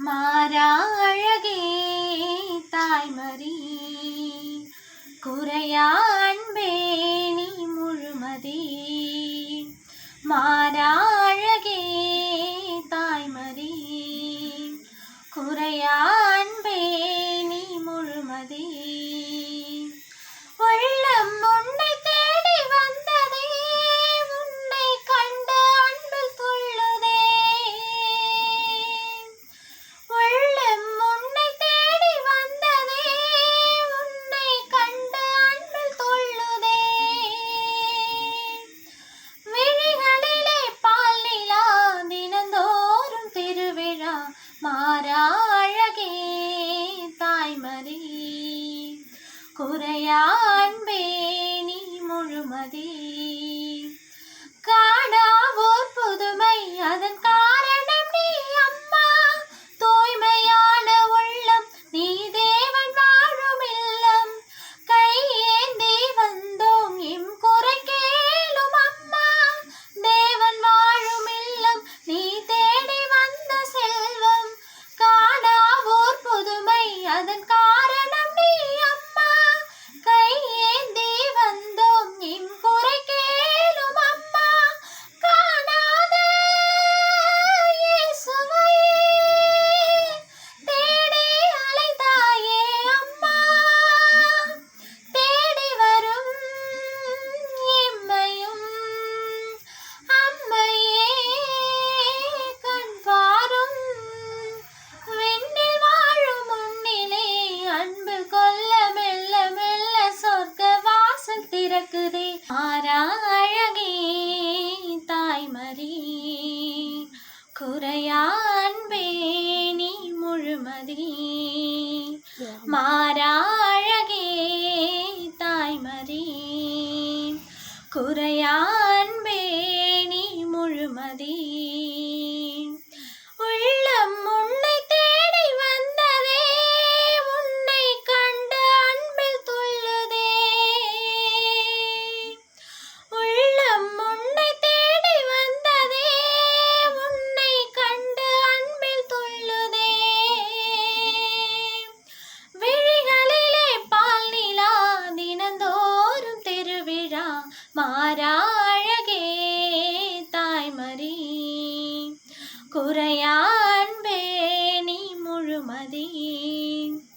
മാരാഴകേ തായ്മരീ குறையான்பே நீ முழுமதி. குறையா அன்பே நீ முழுமதி. மாறாழகே தாய்மதி. குறையா அன்பே நீ முழுமதி. மாறாழகே தாய்மறி குறையான்பே நீ முழுமதி.